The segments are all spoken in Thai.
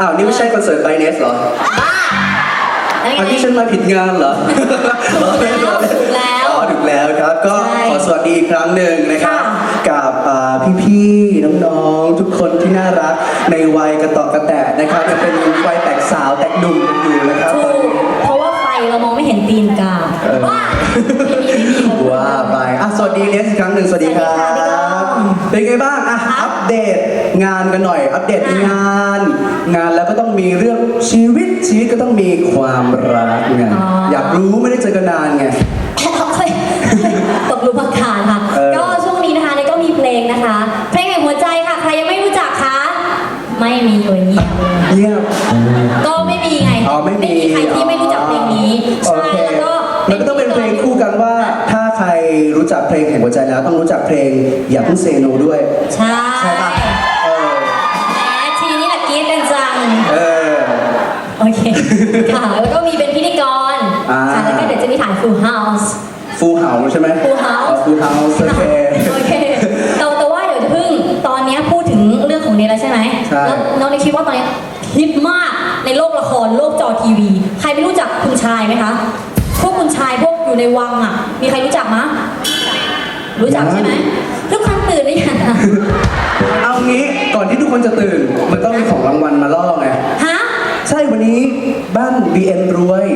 อ้าวนี่ไม่ใช่คอนเสิร์ตไบเนสเหรอบ้าแล้วอันไง นี้ฉันมาผิดงานเหรอถูกแล้วถูกแล้วอ๋อถูกแล้วครับ ก็ใช่ขอสวัสดีอีกครั้งหนึ่งนะครับ ค่ะกับอ่าพี่ๆ น้องๆ ทุกคนที่น่ารักในวัยกระต่อกระแตะนะครับยังเป็นวัยแตกสาวแตกหนุ่มกันอยู่นะครับ ถูกเพราะว่าไฟเรามองไม่เห็นตีนกาเออว่าไม่มีไม่มี ว่าไปอะสวัสดีเนสอีกครั้งหนึ่งสวัสดีครัสวัสดีค่ะบเป็นไงบ้างอะครับอัปเดตงานกันหน่อย อัปเดตอะงาน งานแล้วก็ต้องมีเรื่องชีวิตชีวิตก็ต้องมีความรักไงอ๋ออยากรู้ไม่ได้เจอกันนานไงเคยตกหลุมพรางคานค่ะ เออ ก็ช่วงนี้นะคะเนี่ยก็มีเพลงนะคะ เพลงแห่งหัวใจค่ะ ใครยังไม่รู้จักคะ ไม่มีเลยเงียบเลย เงียบ ก็ไม่มีไงอ๋อไม่มีใครที่ไม่รู้จักเพลงนี้โอใช่เคแล้วก็มันก็ต้องเป็นเพลงคู่กันว่า ถ้าใครรู้จักเพลงแห่งหัวใจแล้วต้องรู้จักเพลงอย่าเพิ่งเซโนด้วย ใช่ ใช่ปะ โอเค ค่ะ แล้วก็มีเป็นพิธีกรอ่า ค่ะแล้วก็เดี๋ยวจะมีถ่าย Full House ฟูเฮาใช่ไหม Full House ฟูเฮาโอเค โอเคแต่แต่ว่าเดี๋ยวจะเพิ่งตอนเนี้ยพูดถึงเรื่องของเนยแล้วใช่ไหมใช่ แล้วน้องเนยคิดว่าตอนเนี้ยฮิตมากในโลกละครโลกจอทีวี ใครไม่รู้จักคุณชายไหมคะ พวกคุณชายพวกอยู่ในวังอะ มีใครรู้จักมะ รู้จักใช่ไหมทุกคนตื่นหรือยัง เอางี้ก่อนที่ทุกคนจะตื่น มันต้องมีของรางวัลมาล่อไง ฮะ ใช่วันนี้บ้าน BN รวย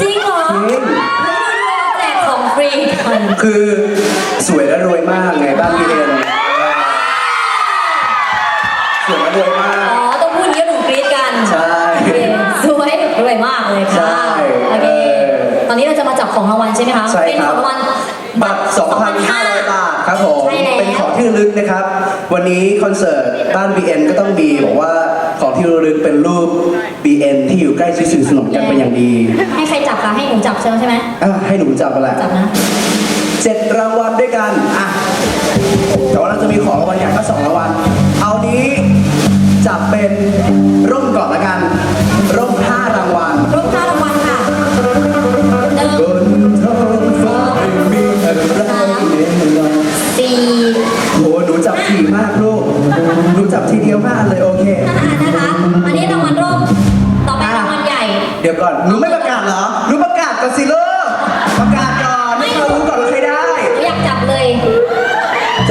จริงเหรอจริงแจกของฟรีกันคือสวยและรวยมากไงบ้าน BN สวยและรวยมาก อ๋อต้องพูดอย่างนี้หนุ่มกรี๊ดกัน ใช่ โอเคสวยรวยมากเลยค่ะ ใช่โอเคเออตอนนี้เราจะมาจับของรางวัลใช่ไหมคะ ใช่เป็นคขรัอบงรางวัล บัตร 2,500 บาทครับผม ใช่แล้ว เป็นของที่ระลึกนะครับ วันนี้คอนเสิร์ตบ้าน BN ก็ต้องมีบอกว่า ของที่ระลึกเป็นรูป BN ที่อยู่ใกล้ชิดสนิทสนมกันเป็นอย่างดีให้ใครจับคะให้หนูจับใช่ไหมใช่ไหมอะให้หนูจับมาแหละจับนะเจ็ดรางวัลด้วยกันอะแต่ว่าเราจะมีของรางวัลอย่างละสองรางวัลเอานี้จับเป็นร่มก่อนละกัน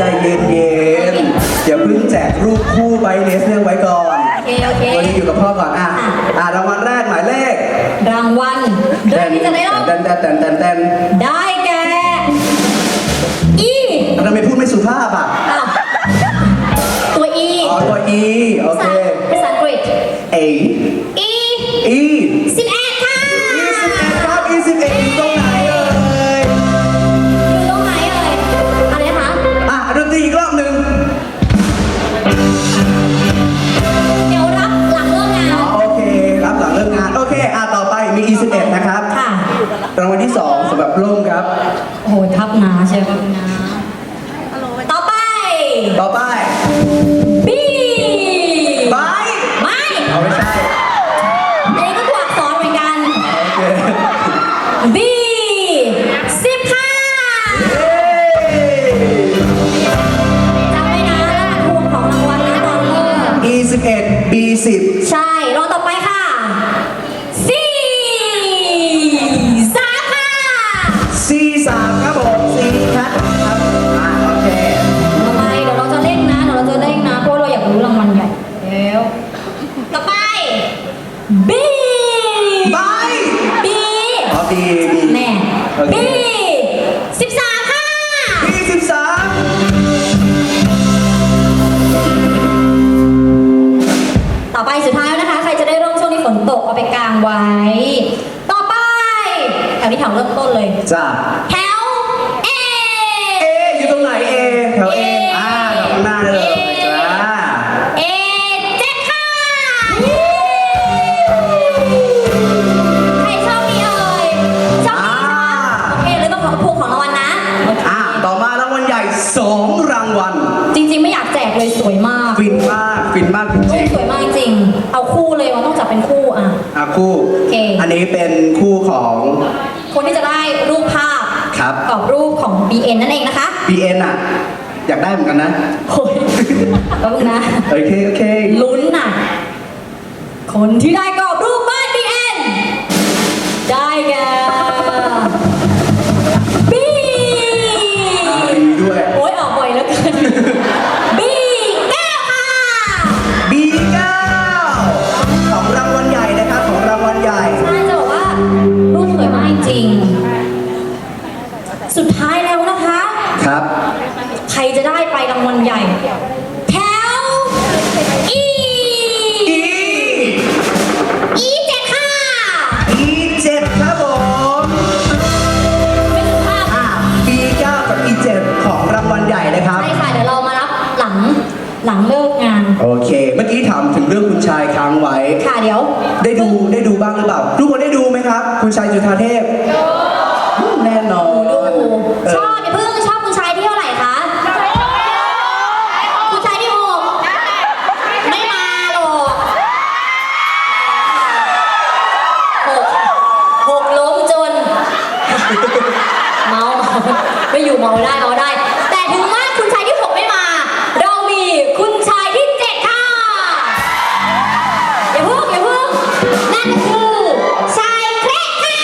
ใจเย็นเย็นๆอย่าเพิ่งแจกรูปคู่ไว้เนสเรื่องไว้ก่อนโอเคโอเค วันนี้อยู่กับพ่อก่อนอะอะรางวัลแรกหมายเลข รางวัลเดือนที่จะได้รับแตนแตนแตนแตนแตนได้แก่อีทำไมพูดไม่สุภาพอะอ้าวตัวอีอ๋อตัว E โอภาเคษาภาษาอังกฤษ A อี E B11 B10 ใช่ เริ่มต้นเลย13จ้าแถว A A อยู่ตรงไหน A แถว A อ่ อะๆอะคู่โอเคอันนี้เป็นคู่ของ คนที่จะได้รูปภาพครับกับรูปของ BN นั่นเองนะคะ BN อะ อยากได้เหมือนกันนะ โอ้ยแป๊บนึงนะ โอเค โอเค ลุ้นน่ะ คนคนที่ได้ก ใหญ่ แถว อี E อีเจ็ดค่ะ E7 ครับผมไม่ถึงภาพอะ B9 กับ E7 ของรางวัลใหญ่นะครับ ใช่ค่ะเดี๋ยวเรามารับหลังหลังเลิกงาน โอเค เมื่อกี้ถามถึงเรื่องคุณชายค้างไว้ ค่ะเดี๋ยว ได้ดูได้ดูบ้างหรือเปล่า ทุกคนได้ดูไหมครับ คุณชายจุฑาเทพแน่นอน ดู เอ ช อ อบเดี๋ยวเพิ่งชอบคุณชายที่เท่าไหร่คะ คุณชายที่หกไม่มาหรอกหกหกล้มจน เมาเมาไม่อยู่เมาได้เมาได้ แต่ถึงแม้คุณชายที่หกไม่มา เรามีคุณชายที่เจ็ดค่ะอย่าเพิ่งอย่าเพิ่งนั่นก็คือชายแคระค่ะ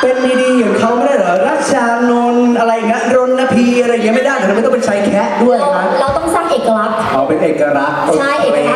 เป็นดีๆอย่างเขาไม่ได้เหรอรัชชานนท์อะไรอย่างเงี้ยรณพีอะไรอย่างเงี้ยไม่ได้แต่ทำไมต้องเป็นชายแคะด้วยเราครับเราต้องสร้างเอกลักษณ์เอาเป็นเอกลักษณ์ใช่เอกลักษณ์